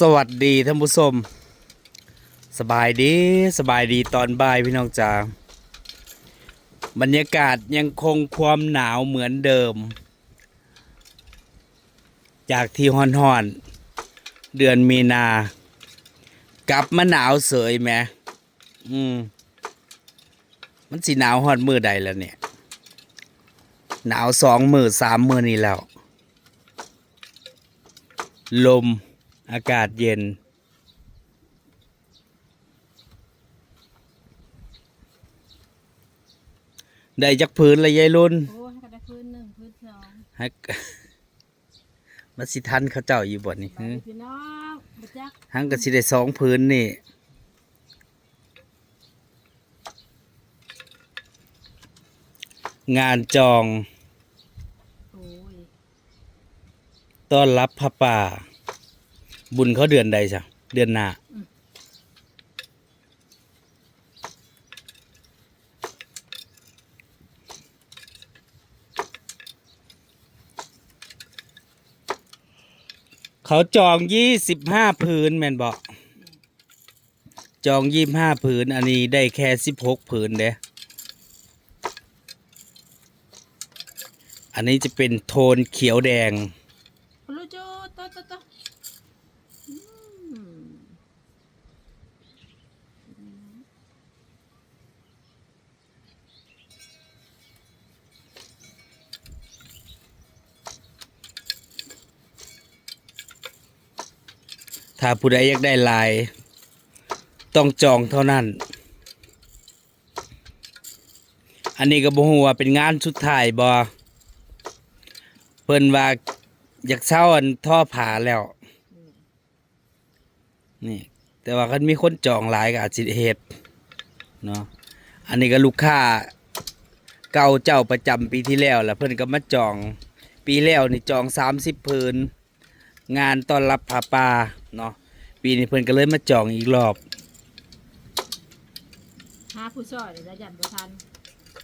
สวัสดีท่านผู้ชมสบายดีสบายดีตอนบ่ายพี่น้องจ๋าบรรยากาศยังคงความหนาวเหมือนเดิม จากที่ฮ้อนเดือนมีนา กลับมาหนาวเสยแหมอืมมันสิหนาวฮอดมือใดแล้วเนี่ย หนาวสองมือสามมือนี่แล้ว ลม อากาศเย็น ได้จักพื้นละยายรุ่นโอ้ให้กันได้พื้นหนึ่งพื้นสองฮักมาสิทันเขาเจ้าอยู่บ่นี่ไปพี่น้องบัจักหังก็สิได้สองพื้นนี่ งานจองโอ้ย ต้อนรับพระป่า บุญเขาเดือนใดจ้ะเดือนหน้าเขาจองยี่สิบห้าพื้นแม่นบอกจองยี่ห้าผืน อันนี้ได้แค่สิบหกผืนเด้อันนี้จะเป็นโทนเขียวแดง พลูโจโตโตโตอืม ถ้าผู้ใดอยากได้ลาย ต้องจองเท่านั้น อันนี้ก็บ่ฮู้ว่าเป็นงานสุดท้ายบ่เพิ่นว่าอยากเช่าอันท่อผาแล้ว นี่ แต่ว่าคันมีคนจองหลายก็อาจสิเฮ็ดเนาะอันนี้ก็ลูกค้าเก่าเจ้าประจำปีที่แล้วแล้วเพิ่นก็มาจองปีแล้วนี่จอง30พื้นงานต้อนรับผาป่าเนาะ ปีนี้เพิ่นก็เลยมาจองอีกรอบ หาผู้ช่วยเลยจะยันประทัน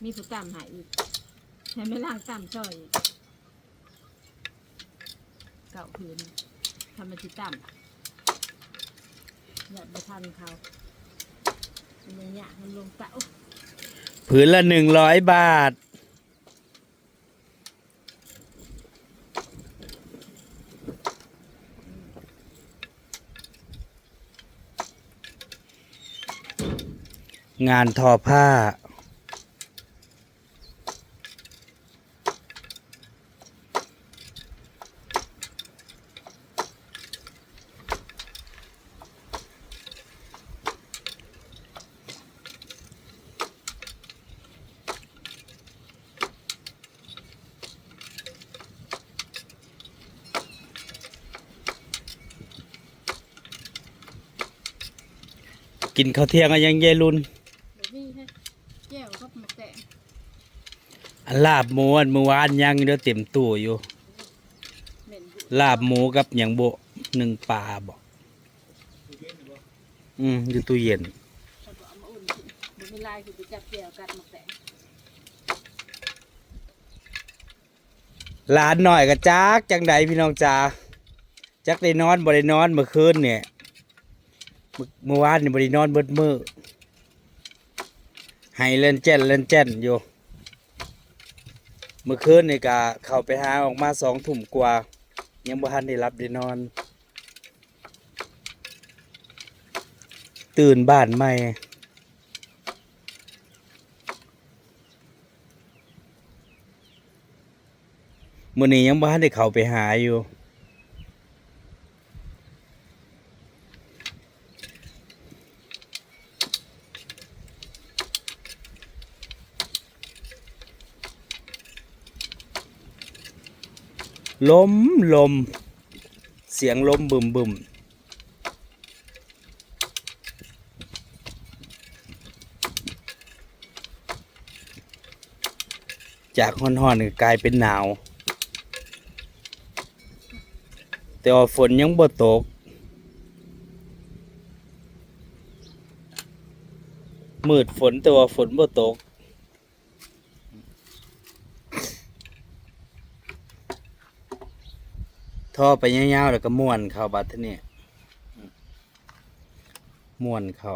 มีผู้ต่ำหายอีกให้ไม่ล่างต่ำช่วยอีกเก่าพื้นทำมันที่ต่ำยันประทันเขามันเนี่ยมันลงเก่า ผืนละหนึ่งร้อยบาท งานทอผ้า กินข้าวเที่ยงก็ยังเยรุ่น เดี๋ยวมีให้แก้วก็หมกแตง อัน ลาบหมูอันเมื่อวานยังเดี๋ยวเต็มตู้อยู่ ลาบหมูกับอย่างโบหนึ่งปลาบอกอืมอยู่ตู้เย็นเขาบอกเอามาอุ่นกินเดี๋ยวมีลายคือไปจับแก้วกัดหมกแตงหลานหน่อยก็จักจังใดพี่น้องจ๋าจักได้นอนบ่ได้นอนเมื่อคืนเนี่ยเมื่อเมื่อวานนี่บ่ได้นอนเบิดมือให้เล่นแจ้นเล่นแจ้นอยู่ เมื่อคืนนี่กะเข้าไปหาออกมาสองถุ่มกว่า ยังบ่ทันได้รับได้นอน ตื่นบ้านใหม่มื่อนี้ยังบ้านได้เข้าไปหาอยู่ ลมลม เสียงลมบึมบึมจากห่อนๆก็กลายเป็นหนาว แต่ว่าฝนยังบ่ตก มืดฝนแต่ว่าฝนบ่ตก ท่อไปยาวๆแล้วก็ม้วนเข้าบัดทีนี้ม้วนเข้า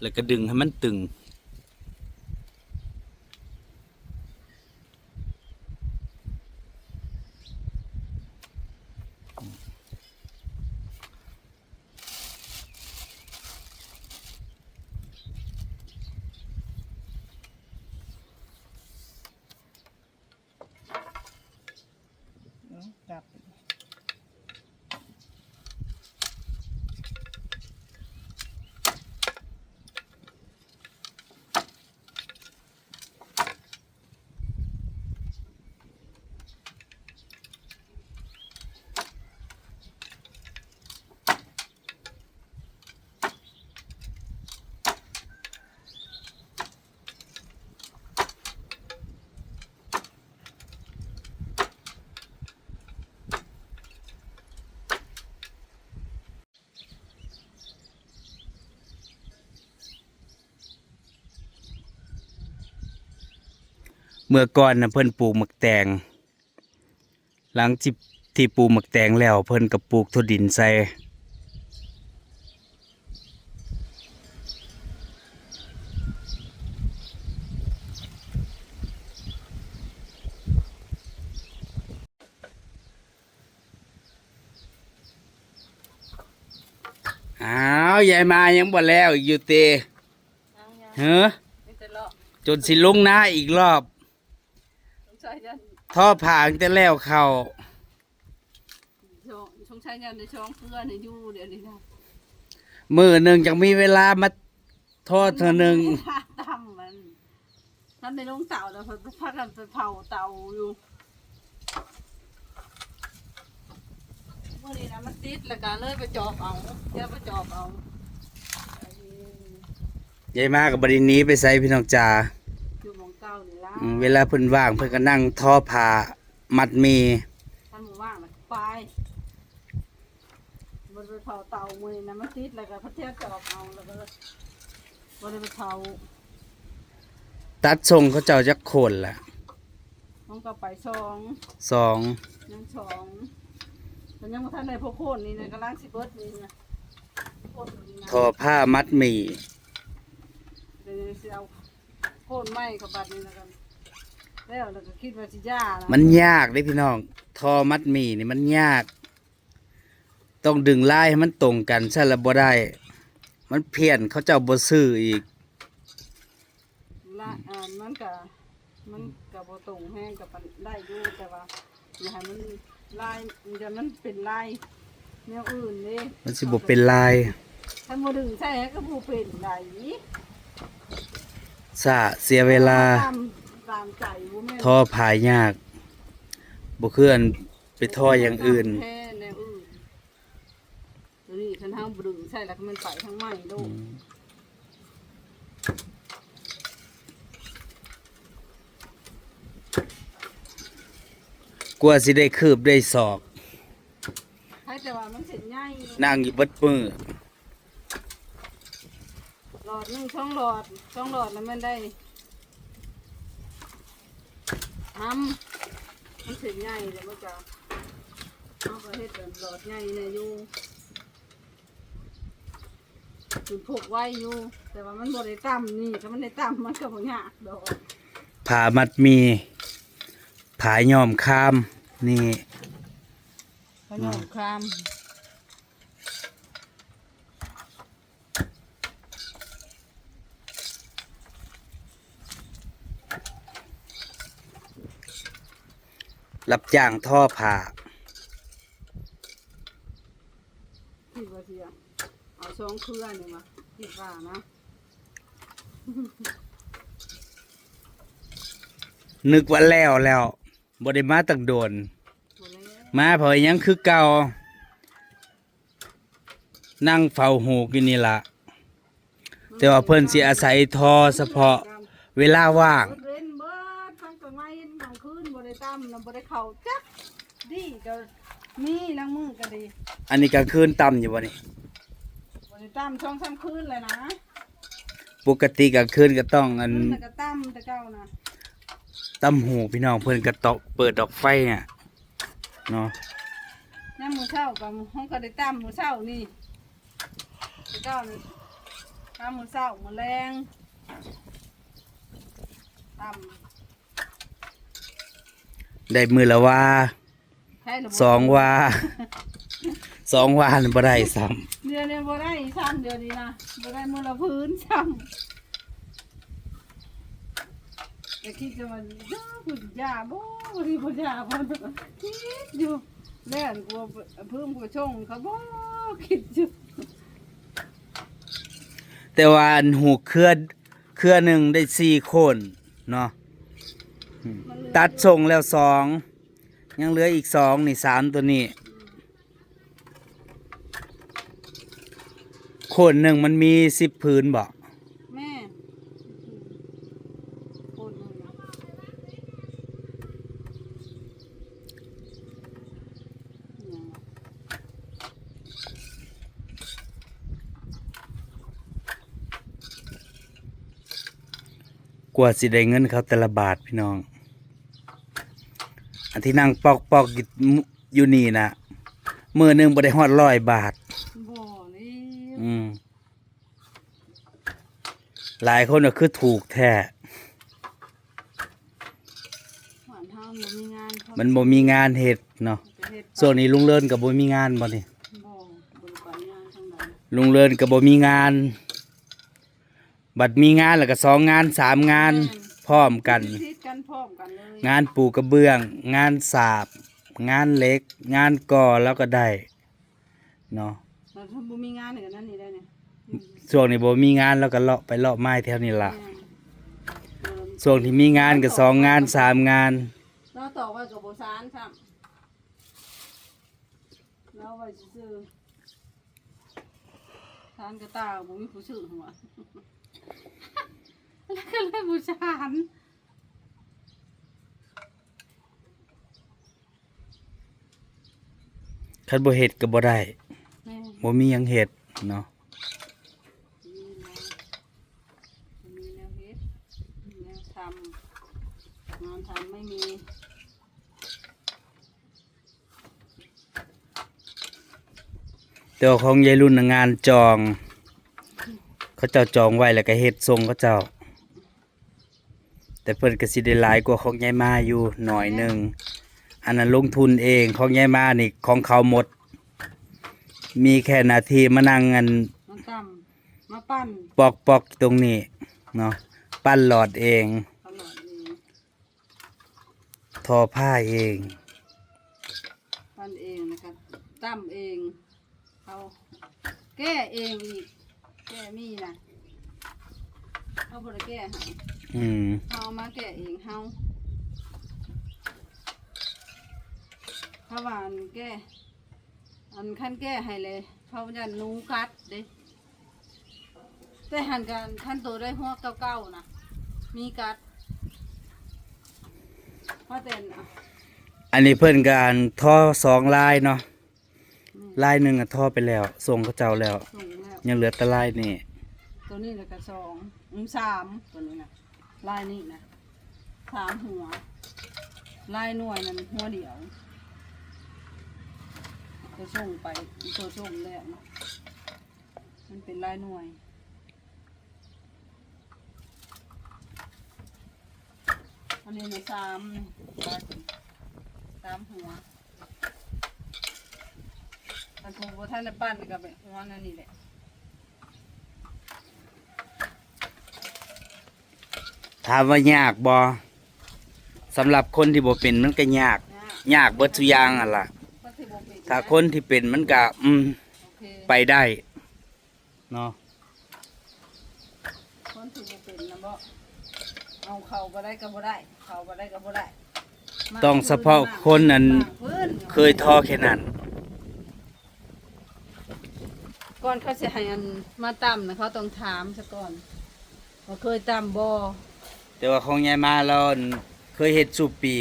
แล้วก็ดึงให้มันตึง เมื่อก่อนนะเพิ่นปลูกหมักแตง หลังที่ที่ปลูกหมักแตงแล้วเพิ่นก็ปลูกถั่วดินใส่อ้าวยายมายังบ่แล้วอีกอยู่เตเฮ้อนี่จะเลาะจนสิลงหน้าอีกรอบสงสั ยยันท่อผางแต่แล้วเขาช่องสงสัยยันในช่องเพื่อนในยู่เดี๋ยวนี้นะมือหนึ่งยังมีเวลามาทอดเธอหนึ่งตั้มมันท่านในลงเต่าแล้วพักกันไปเผาเต่าอยู่เมื่อนี้นะมันติดแล้วก็เลยไปจอบเอาเดี๋ยวไปจอบเอายายมากับบริหนี้ไปใส่พี่น้องจ่าอยู่หมอง เก้านี่ละอืมเวลาเพิ่นว่างเพิ่นก็นั่งท่อผ้ามัดหมีท่านหมู่ว่างนะไปมันไปเผาเต่ามือนี้นะมันติดแล้วก็พระเทียบจอบเอาแล้วก็มันไปเผาตัดทรงเขาเจ้าจักโคนละมันก็ไปสองสองยังสองแต่ยังบ่ทันได้พวกโคนนี่นะกำลังสิเบิดนี่นะโคนนี่นะทอผ้ามัดหมีเดี๋ยวสิเอาโคนไม้กับบัดนี่นะกัน แล้วแล้วก็คิดว่าสิย่านะมันยากเด้พี่น้อง ทอมัดหมีนี่มันยาก ต้องดึงลายให้มันตรงกันใช่ละบ่ได้ มันเพี้ยนเขาเจ้าบ่ซื้ออีก ละอ่ามันก็มันก็บ่ตรงแห้งกับมันได้อยู่แต่ว่าอย่าให้มันลายมันจะมันเป็นลายแนวอื่นเด้มันสิบ่เป็นลายถ้าบ่ดึงใช่ก็บ่เป็นได้ซะเสียเวลาตาม ตามใจบ่แม่นท่อผายยากบ่เคลื่อนไปท่ออย่างอื่นแค่แนวอื่นตัวนี้ฉันห้ามบดึงใช่แล้วก็มันไปทั้งไม้โลกกลัวสิได้คืบได้ศอก ให้แต่ว่ามันเสร็จง่ายนั่งอยู่เบิดมือหลอดหนึงช่องหลอดช่องหลอดแล้วมันได้ ทำมันเสร็จง่ายเดี๋ยวมันจะเอาไปเฮ็ดแบบหลอดง่ายเนี่ยอยู่ถึงพกไว้อยู่ แต่ว่ามันบ่ได้ต่ำนี่ถ้ามันได้ต่ำมันก็บ่ยากดอกผ่ามัดมีผายย่อมข้ามนี่ ขนมคราม รับจ้างท่อผ่าคิดว่าสิเอาเอาช่องเครือนี่มาคิดว่านะนึกว่าแล้วแล้วบ่ได้มาตั้งโดนบ่แล้วมาเพอยังคือเก่า นั่งเฝ้าหูกินนี่ละแต่ว่าเพิ่นสิอาศัยทอเฉพาะเวลาว่าง ได้ตั้มนะบ่ได้เข้าจักดีก็มีล้างมือก็ดีอันนี้กลางคืนต่ำอยู่บ่นี่บ่ได้ตั้มช่องซ้ำคืนเลยนะปกติกลางคืนก็ต้องอันคืนน่ะก็ตั้มแต่เก่านะตตำหูพี่น้องเพิ่นก็ตอกเปิดดอกไฟเนี่ยเนาะน้ำมือเช้ากับห้องก็ได้ตั้มมือเช้านี่เจ้านี่ตั้มมือเช้ามือแรงตั้ม ได้มือละว่าให้ระบบสองว่าสองว่านี่บ่ได้ซ้เดือนนี้บ่ได้ซ้ำเดือนนี้นะบ่ได้มือละพื้นซ้ำแต่คิดจะมันย่าคุณยาบ่บ่ได้บ่ยาบ่คิดอยู่แล้วกลัวเพิ่มกลัวช่องเขาบ่คิดอยู่ำแต่ว่าอันหูเครือเครือหนึ่งได้สี่โคนเนาะมันเหลือ ตัดส่งแล้วสอง ยังเหลืออีกสองนี่สามตัวนี้โคนหนึ่งมันมีสิบพื้นบ่แม่กว่าสิได้เงินเขาแต่ละบาทพี่น้อง อันที่นั่งปอกปอกๆอยู่อยู่นี่นะมือหนึ่งบ่ได้ฮอดร้อยบาทบ่นี่อืมหลายคนก็คือถูกแท้หวานเฮาบ่มีงานเขามันบ่มีงานเฮ็ดเนาะไปเฮ็ดส่วนนี้ลุงเลินกับบ่มีงานบ่นี่บ่บ่ได้ไปงานทางใดลุงเลินกับบ่มีงาน บัดมีงานแล้วก็สองงานสามงาน พร้อมกันทิศกันพร้อมกันเลยงานปูกระเบื้อง งานสาบ งานเหล็ก งานก่อแล้วก็ได้เนาะแล้วถ้าบ่มีงานนี่ก็นั่นนี่ได้เนี่ยอืมช่วงนี้บ่มีงานแล้วก็เลาะไปเลาะไม้แถวนี้ล่ะแม่นเออช่วงที่มีงานก็สองงานสามงาน เราตอกไว้กับโบซานครับเราไว้ซื้อทานกระตาบุมีผู้ซื้อหัว แล้วก็เลยบูชานคันบ่เฮ็ดก็บ่ได้แม่บ่มีหยังเฮ็ดเนาะมีแนวมีแนวเฮ็ดมีแนวทำงานทำไม่มีแต่ว่าของยายรุ่นน่ะงานจอง เขาเจ้าจองไว้แล้วก็เฮ็ดส่งเขาเจ้า แต่เพิ่นก็สิได้หลายกว่าของยายมาอยู่หน่อยหนึงอันนั้นลงทุนเองของยายมานี่ของเขาหมด มีแค่หนาทีมานั่งกันมาตำมาปั้นปอกปอกๆตรงนี้เนาะปั้นหลอดเอง ตลอดเลยทอผ้าเอง ปั้นเองนะครับตั้มเองเอาแก้เองอีกแก้มีนะ เอาบริแก้ให้อืมเอามาแก้เองเฮาถ้าว่าอันแก้ อันขั้นแก้ให้เลยเขาจะหนูกัดเด้แต่หันกันขั้นตัวได้หัวเก่าๆนะมีกัดเพราะแต่นอะอันนี้เพิ่นการทอสองลายเนาะลายหนึ่งอะทอไปแล้วส่งเขาเจ้าแล้ว ส่งแล้วยังเหลือแต่ลายนี่ ตัวนี้แล้วก็สองอืมสามตัวนี้นะลายนี่นะสามหัว ลายหน่วยนั้นหัวเดียวตัวส่งไปตัวส่งแล้วนะมันเป็นลายหน่วย อันนี้นะสามสามหัวอันถูกว่าท่านในปั้นกับหัวนั่นนี่แหละ ถามว่ายากบ่สำหรับคนที่บ่เป็นมันก็ยากนะยากเบิดทุกอย่างอะล่ะก็ที่บ่เป็นถ้าคนที่เป็นมันก็อืมโอเคไปได้เนาะคนที่บ่เป็นนะบ่เอาเข้าบ่ได้ก็บ่ได้ เข้าบ่ได้ก็บ่ได้มต้องเฉพาะคนนั้นมากพื้นเคยทอแค่นั้น ก่อนเขาสิให้อันมาตํนะเขาต้องถามซะก่อนว่าเคยตํบ่ แต่ว่าของยายมาเราเคยเห็ดสุปี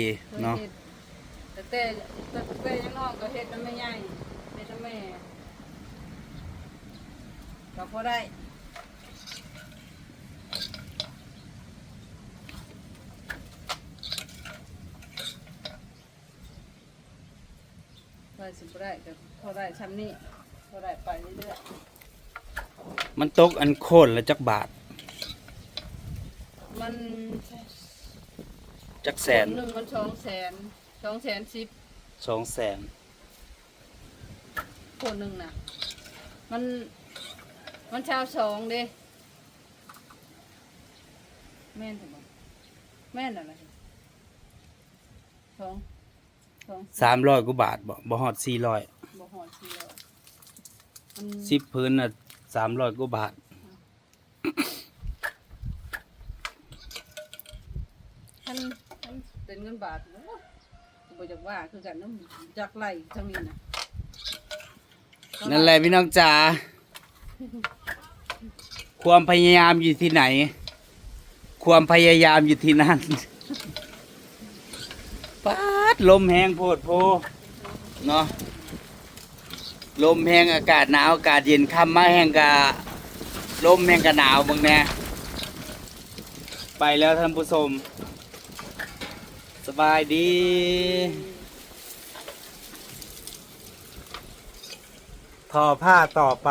เนาะแต่แต่แต่ยังน้องก็เห็ดมันไม่ใหญ่เฮ็ดแม่ก็พอได้ว่สิบได้ก็พอได้ช้ำนี้พอได้ไปเรื่อยๆมันตกอันโค่นละจักบาท มันจักแสนหนึ่งมันสองแสนสองแสนสิบสองแสนคนหนึ่งน่ะ มันมันชาวสองเด้แม่นถูกไหมแม่นอะไรสองสองสามร้อยกว่าบาทบ่บ่ฮอดสี่ร้อยบ่หอดเชียวมันสิบพื้นน่ะสามร้อยกว่าบาทท่านท่านเป็นเงินบาทโอ้ย ก็บ่จากว่าคือกันน้ำจากไหลทั้งนี้นะนั่นแหละพี่น้องจ๋าความพยายามอยู่ที่ไหน ความพยายามอยู่ที่นั่นปาดลมแห้งโพดโพเนาะลมแห้งอากาศหนาวอากาศเย็นค่ำมาแห้งกะลมแห้งกะหนาวเบางแน่ไปแล้วท่านผู้ชม สบายดี ทอผ้าต่อไป